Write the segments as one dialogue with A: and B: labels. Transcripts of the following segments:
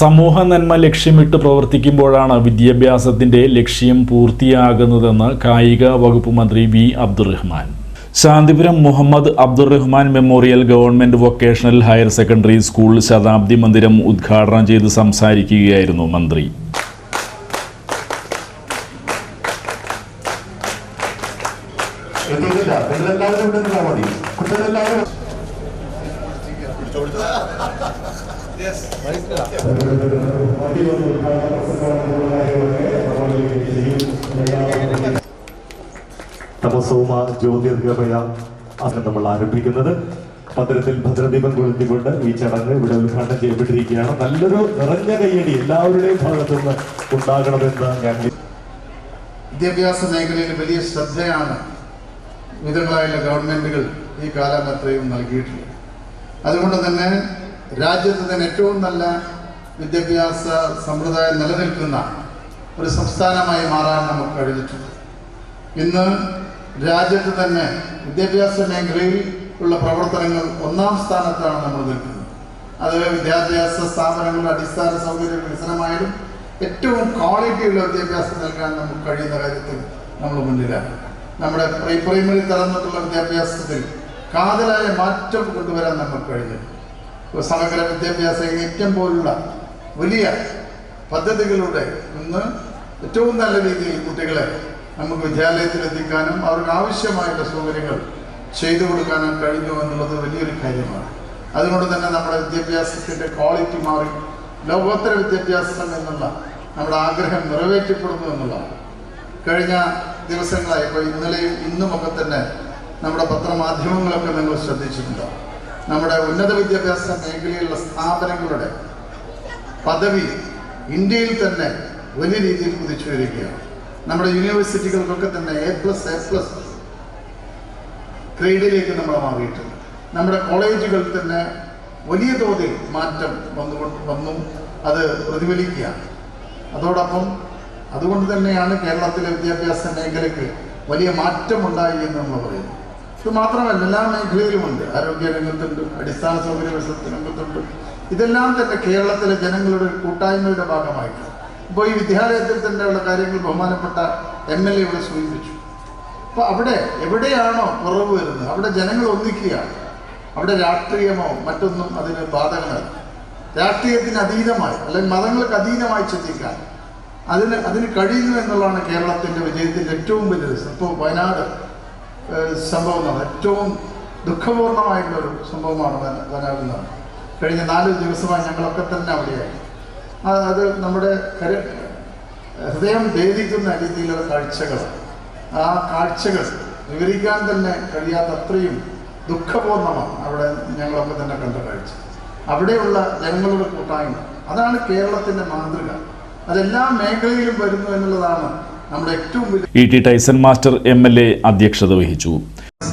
A: സമൂഹ നന്മ ലക്ഷ്യമിട്ട് പ്രവർത്തിക്കുമ്പോഴാണ് വിദ്യാഭ്യാസത്തിന്റെ ലക്ഷ്യം പൂർത്തിയാകുന്നതെന്ന് കായിക വകുപ്പ് മന്ത്രി V Abdurahman. Santhipuram Muhammad Abdurahman memorial government vocational higher secondary school ശതാബ്ദി മന്ദിരം ഉദ്ഘാടനം ചെയ്ത് സംസാരിക്കുകയായിരുന്നു മന്ത്രി.
B: കുട്ടികളെല്ലാവരും തമസോമ ജ്യോതിർഗമയ അത് നമ്മൾ ആരംഭിക്കുന്നത്. പത്രത്തിൽ ഭദ്രദീപം കൊളുത്തിക്കൊണ്ട് ഈ ചടങ്ങ് ഇവിടെ ഉദ്ഘാടനം ചെയ്യപ്പെട്ടിരിക്കുകയാണ്. നല്ലൊരു നിറഞ്ഞ കയ്യടി എല്ലാവരുടെയും ഭാഗത്തു നിന്ന് ഉണ്ടാകണമെന്ന് ഞാൻ
C: വിദ്യാഭ്യാസ മേഖലയിൽ വലിയ ശ്രദ്ധയാണ് വിധങ്ങളായുള്ള ഗവൺമെന്റുകൾ ഈ കാലം അത്രയും നൽകിയിട്ടുള്ളത്. അതുകൊണ്ട് തന്നെ രാജ്യത്ത് തന്നെ ഏറ്റവും നല്ല വിദ്യാഭ്യാസ സമ്പ്രദായം നിലനിൽക്കുന്ന ഒരു സംസ്ഥാനമായി മാറാൻ നമുക്ക് കഴിഞ്ഞിട്ടുണ്ട്. ഇന്ന് രാജ്യത്ത് തന്നെ വിദ്യാഭ്യാസ മേഖലയിൽ ഉള്ള പ്രവർത്തനങ്ങൾ ഒന്നാം സ്ഥാനത്താണ് നമ്മൾ നിൽക്കുന്നത്. അത് വിദ്യാഭ്യാസ സ്ഥാപനങ്ങളുടെ അടിസ്ഥാന സൗകര്യ വികസനമായാലും ഏറ്റവും ക്വാളിറ്റിയുള്ള വിദ്യാഭ്യാസം നൽകാൻ നമുക്ക് കഴിയുന്ന കാര്യത്തിൽ നമ്മൾ മുന്നിലാണ്. നമ്മുടെ പ്രീ പ്രൈമറി തലം തൊട്ടുള്ള വിദ്യാഭ്യാസത്തിൽ കാതലായ മാറ്റം കൊണ്ടുവരാൻ നമുക്ക് കഴിഞ്ഞു ഇപ്പോൾ സമഗ്ര വിദ്യാഭ്യാസ യജ്ഞം പോലുള്ള വലിയ പദ്ധതികളുടെ ഇന്ന് ഏറ്റവും നല്ല രീതിയിൽ കുട്ടികളെ നമുക്ക് വിദ്യാലയത്തിലെത്തിക്കാനും അവർക്ക് ആവശ്യമായിട്ടുള്ള സൗകര്യങ്ങൾ ചെയ്തു കൊടുക്കാനും കഴിഞ്ഞു എന്നുള്ളത് വലിയൊരു കാര്യമാണ്. അതുകൊണ്ട് തന്നെ നമ്മുടെ വിദ്യാഭ്യാസത്തിന്റെ ക്വാളിറ്റി മാറി ലോകോത്തര വിദ്യാഭ്യാസം എന്നുള്ള നമ്മുടെ ആഗ്രഹം നിറവേറ്റപ്പെടുന്നു എന്നുള്ളതാണ്. കഴിഞ്ഞ ദിവസങ്ങളായി ഇപ്പോൾ ഇന്നലെയും ഇന്നുമൊക്കെ തന്നെ നമ്മുടെ പത്രമാധ്യമങ്ങളൊക്കെ നിങ്ങൾ ശ്രദ്ധിച്ചിട്ടുണ്ടാവും നമ്മുടെ ഉന്നത വിദ്യാഭ്യാസ മേഖലയിലുള്ള സ്ഥാപനങ്ങളുടെ പദവി ഇന്ത്യയിൽ തന്നെ വലിയ രീതിയിൽ കുതിച്ചു വരികയാണ് നമ്മുടെ യൂണിവേഴ്സിറ്റികൾക്കൊക്കെ തന്നെ എ പ്ലസ് എ പ്ലസ് ഗ്രേഡിലേക്ക് നമ്മൾ മാറിയിട്ടുണ്ട്. നമ്മുടെ കോളേജുകളിൽ തന്നെ വലിയ തോതിൽ മാറ്റം വന്നുകൊണ്ട് വന്നു അത് പ്രതിഫലിക്കുകയാണ്. അതോടൊപ്പം അതുകൊണ്ട് തന്നെയാണ് കേരളത്തിലെ വിദ്യാഭ്യാസ മേഖലയ്ക്ക് വലിയ മാറ്റമുണ്ടായി എന്ന് നമ്മൾ പറയുന്നു. ഇത് മാത്രമല്ല എല്ലാ മേഖലയിലുമുണ്ട്. ആരോഗ്യ രംഗത്തുണ്ട് അടിസ്ഥാന സൗകര്യ വികസന രംഗത്തുണ്ട്. ഇതെല്ലാം തന്നെ കേരളത്തിലെ ജനങ്ങളുടെ കൂട്ടായ്മയുടെ ഭാഗമായിട്ട് ഇപ്പോൾ ഈ വിദ്യാലയത്തിൽ തന്നെയുള്ള കാര്യങ്ങൾ ബഹുമാനപ്പെട്ട എം എൽ എ ഇവിടെ സൂചിപ്പിച്ചു. അപ്പോൾ അവിടെ എവിടെയാണോ കുറവ് വരുന്നത് അവിടെ ജനങ്ങൾ ഒന്നിക്കുകയാണ്. അവിടെ രാഷ്ട്രീയമോ മറ്റൊന്നും അതിന് ബാധകമല്ല രാഷ്ട്രീയത്തിന് അതീതമായി അല്ലെങ്കിൽ മതങ്ങൾക്ക് അതീതമായി ചിന്തിക്കാൻ അതിന് അതിന് കഴിയുന്നു എന്നുള്ളതാണ് കേരളത്തിന്റെ വിജയത്തിന്റെ ഏറ്റവും വലിയ ഇപ്പോൾ വയനാട് ഏഹ്, സംഭവം ഏറ്റവും ദുഃഖപൂർണമായിട്ടുള്ള ഒരു സംഭവമാണ് വയ- വയനാട്ടിൽ കഴിഞ്ഞ നാല് ദിവസമായി ഞങ്ങളൊക്കെ തന്നെ അവിടെയായി അത് നമ്മുടെ ഹൃദയം ഭേദിക്കുന്ന രീതിയിലുള്ള കാഴ്ചകൾ ആ കാഴ്ചകൾ വിവരിക്കാൻ തന്നെ കഴിയാത്തത്രയും ദുഃഖപൂർണമാണ് അവിടെ ഞങ്ങളൊക്കെ തന്നെ കണ്ട കാഴ്ച. അവിടെയുള്ള ജനങ്ങളുടെ കൂട്ടായ്മ. അതാണ് കേരളത്തിന്റെ മാതൃക. അതെല്ലാ മേഖലയിലും വരുന്നു എന്നുള്ളതാണ്
A: E T Tyson master M L A അധ്യക്ഷത വഹിച്ചു.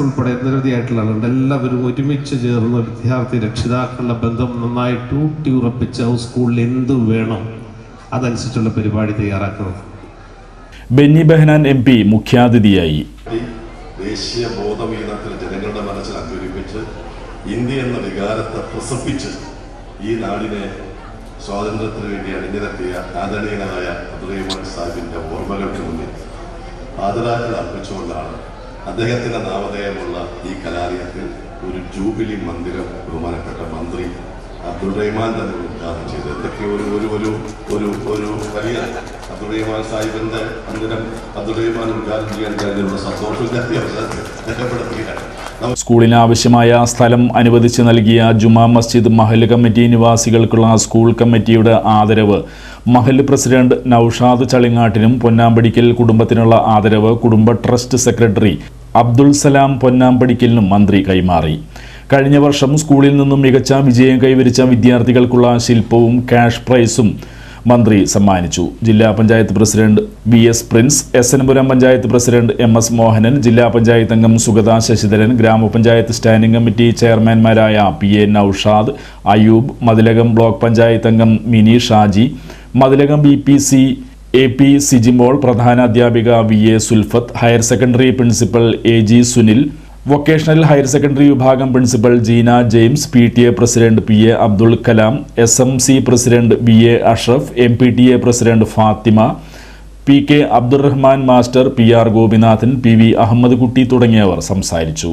D: ഉൾപ്പെടെ നിരവധിയായിട്ടുള്ള ആളുണ്ട് എല്ലാവരും ഒരുമിച്ച് ചേർന്ന് വിദ്യാർത്ഥി രക്ഷിതാക്കളുടെ ബന്ധം നന്നായി ഊട്ടി ഉറപ്പിച്ച് സ്കൂളിൽ എന്ത് വേണം അതനുസരിച്ചുള്ള പരിപാടി തയ്യാറാക്കുന്നത്
A: ബെന്നി ബെഹനാൻ എം പി മുഖ്യാതിഥിയായി.
E: ദേശീയ ബോധവീതത്തിൽ ജനങ്ങളുടെ മനസ്സിൽ അങ്കുരിപ്പിച്ച് ഇന്ത്യ എന്ന വികാരത്തെ പ്രസപ്പിച്ച് ഈ നാടിനെ സ്വാതന്ത്ര്യത്തിന് വേണ്ടി അണിനിരത്തിയ ആദരണീയനായ അബ്ദുറഹിമാൻ സാഹിബിന്റെ ഓർമ്മകൾക്ക് മുന്നിൽ ആദരാജ്ഞ അർപ്പിച്ചുകൊണ്ടാണ് അദ്ദേഹത്തിന്റെ നാമധേയമുള്ള ഈ കലാലയത്തിൽ ഒരു ജൂബിലി മന്ദിരം ബഹുമാനപ്പെട്ട മന്ത്രി അബ്ദുൾ റഹ്മാൻ തന്നെ ഉദ്ഘാടനം ചെയ്ത്. ഇതൊക്കെ ഒരു ഒരു ഒരു ഒരു ഒരു വലിയ അബ്ദുൾ റഹ്മാൻ സാഹിബിന്റെ അന്തരം അബ്ദുൾ റഹ്മാൻ ഉദ്ഘാടനം ചെയ്യാൻ കാര്യമുള്ള സന്തോഷം
A: സ്കൂളിന് ആവശ്യമായ സ്ഥലം അനുവദിച്ച് നൽകിയ ജുമാ മസ്ജിദ് മഹൽ കമ്മിറ്റി നിവാസികൾക്കുള്ള സ്കൂൾ കമ്മിറ്റിയുടെ ആദരവ്. മഹൽ പ്രസിഡന്റ് നൌഷാദ് ചളിങ്ങാട്ടിനും പൊന്നാമ്പടിക്കൽ കുടുംബത്തിനുള്ള ആദരവ് കുടുംബ ട്രസ്റ്റ് സെക്രട്ടറി അബ്ദുൾ സലാം പൊന്നാമ്പടിക്കലിനും മന്ത്രി കൈമാറി. കഴിഞ്ഞ വർഷം സ്കൂളിൽ നിന്നും മികച്ച വിജയം കൈവരിച്ച വിദ്യാർത്ഥികൾക്കുള്ള ശില്പവും ക്യാഷ് പ്രൈസും മന്ത്രി സമ്മാനിച്ചു. ജില്ലാ panchayat president V S Prince S N Puram panchayat president M S Mohanan ജില്ലാ പഞ്ചായത്ത് അംഗം സുഗത ശശിധരൻ ഗ്രാമപഞ്ചായത്ത് standing committee ചെയർമാൻമാരായ P A Noushad Ayub Mathilakam block panchayat അംഗം Mini Shaji Mathilakam B P C A P Sijimol പ്രധാന അധ്യാപിക V A Sulfath higher secondary principal A G Sunil vocational higher secondary വിഭാഗം principal Jeena James P T A president P A Abdul Kalam S M C president B A Ashraf M P T A president Fathima P K Abdurahman master P R Gopinathan P V Ahammed Kutty തുടങ്ങിയവർ സംസാരിച്ചു.